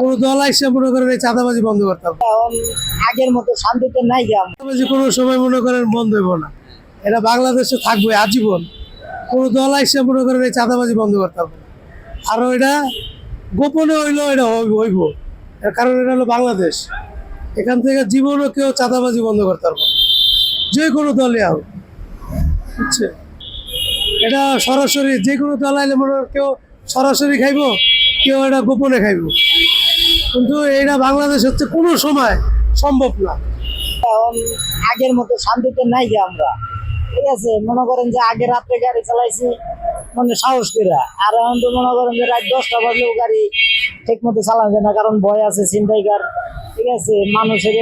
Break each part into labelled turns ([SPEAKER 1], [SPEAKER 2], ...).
[SPEAKER 1] কোনো দল আইসে মনে করেন এই চাঁদাবাজি বন্ধ করতে হবে।
[SPEAKER 2] আগের মতো শান্তিতে নাই গে আমরা।
[SPEAKER 1] চাঁদাবাজি কোনো সময় মনে করেন বন্ধ হইব না। এটা বাংলাদেশে থাকবে আজীবন। কোনো দল আইসে মনে করেন এই চাঁদাবাজি বন্ধ করতে হবে আরও এটা গোপনে হইলেও এটা হইব কারণ এটা হলো বাংলাদেশ। এখান থেকে জীবনও কেউ চাঁদাবাজি বন্ধ করতে পারবে যে কোনো দলে হোক। বুঝছে? এটা সরাসরি যে কোনো দল আইলে মনে কেউ সরাসরি খাইব কেউ এটা গোপনে খাইব। কিন্তু এটা বাংলাদেশ হচ্ছে কোনো সময় সম্ভব না।
[SPEAKER 2] আগের মতো শান্তিতে নাই গে আমরা। ঠিক আছে, মনে করেন যে আগে রাত্রে গাড়ি চালাইছি মানে সাহস করে আর এখন তো মনে করেন যে রাত দশটা বাজলেও গাড়ি ঠিক মতো চালানো যায় না, কারণ ভয় আছে ছিনতাইকার। ঠিক আছে, মানুষের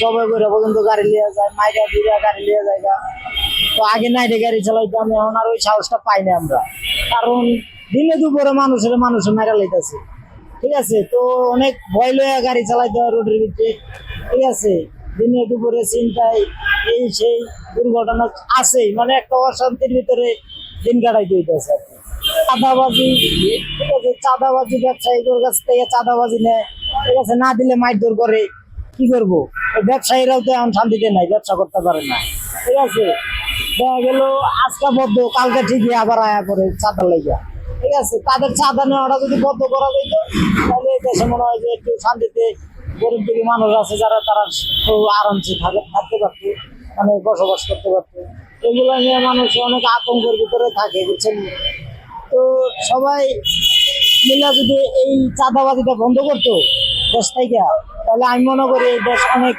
[SPEAKER 2] জবাই করে পর্যন্ত গাড়ি লিয়ে যায়, মাইরা দিয়ে গাড়ি লিয়ে যায় গা। তো আগে নাইটে গাড়ি চালাইতাম, এখন আর ওই সাহসটা পাই না আমরা। কারণ দিনে দুপুরে মানুষের মানুষের মাইরা লাইতেছে। ঠিক আছে, তো অনেক ভয় লয়ে গাড়ি চালাইতে হয় রোডের ভিতরে। ঠিক আছে, দিনে দুপুরে চিন্তায় এই সেই দুর্ঘটনা আছেই মানে একটা অশান্তির ভিতরে দিন কাটাইতে হইতেছে। চাঁদাবাজি, ঠিক আছে, চাঁদাবাজি ব্যবসায়ীদের কাছ থেকে চাঁদাবাজি নেয়, ঠিক আছে, না দিলে মারধর করে, কি করব? ব্যবসায়ীরাও তো এখন শান্তিতে নাই, ব্যবসা করতে পারে না। ঠিক আছে, দেখা গেল আজকা বদ্ধ, কালকে ঠিকই আবার আয়া করে চাঁদা লেগে ঠিক আছে, তাদের চাঁদা নেওয়াটা যদি বন্ধ করা যেত, তাহলে দেশে মনে হয় যে একটু শান্তিতে গরিব দুঃখী মানুষ আছে যারা, তারা খুব আরামসে থাকে থাকতে পারত মানে বসবাস করতে পারত। এগুলো নিয়ে মানুষ অনেক আতঙ্কের ভিতরে থাকে, বুঝছেন? তো সবাই মিলা যদি এই চাঁদাবাজিটা বন্ধ করতো দেশ থেকে তাহলে আমি মনে করি দেশ অনেক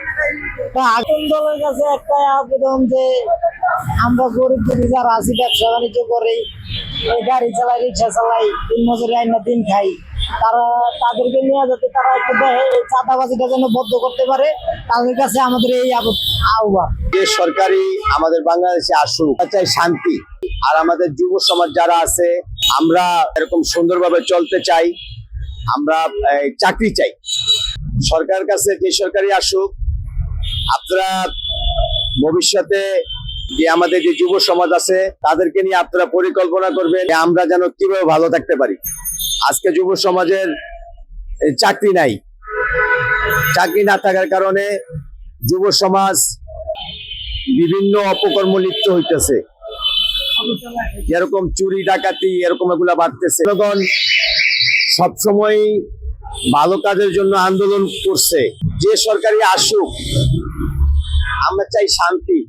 [SPEAKER 2] আগুন দলের কাছে একটা আবেদন যে আমরা গরিব দুঃখী যারা আছি, ব্যবসা বাণিজ্য করি গাড়ি চালাই, রিক্সা চালাই দিন মজুরি আইনা দিন খাই, তারা তাদেরকে নিয়ে যাতে তারা একটু চাঁদাবাজিটা যেন বদ্ধ করতে পারে, তাদের কাছে আমাদের এই আহ্বান।
[SPEAKER 3] যে সরকারি আমাদের বাংলাদেশে আসুক চাই শান্তি। আর আমাদের যুব সমাজ যারা আছে, আমরা এরকম সুন্দরভাবে চলতে চাই। আমরা চাকরি চাই। সরকার কাছে যে সরকারি আসুক, আপনারা ভবিষ্যতে যে আমাদের যে যুব সমাজ আছে, তাদেরকে নিয়ে আপনারা পরিকল্পনা করবেন আমরা যেন কীভাবে ভালো থাকতে পারি। আজকে যুব সমাজের চাকরি নাই। চাকরি না থাকার কারণে যুব সমাজ বিভিন্ন অপকর্ম লিপ্ত হইতেছে। যেরকম চুরি, ডাকাতি, এরকম এগুলা বাড়তেছে। জনগণ সবসময় ভালো কাজের জন্য আন্দোলন করছে। যে সরকারি আসুক আমরা চাই শান্তি।